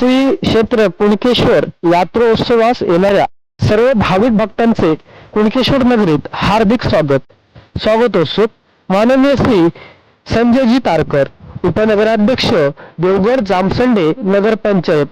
श्री क्षेत्र कुणकेश्वर यात्रोत्सवास येणाऱ्या सर्व भाविक भक्तांचे कुणकेश्वर नगरीत हार्दिक स्वागत. स्वागतोत्सुक माननीय श्री संजयजी तारकर उपनगराध्यक्ष देवगड जामसंडे नगरपंचायत.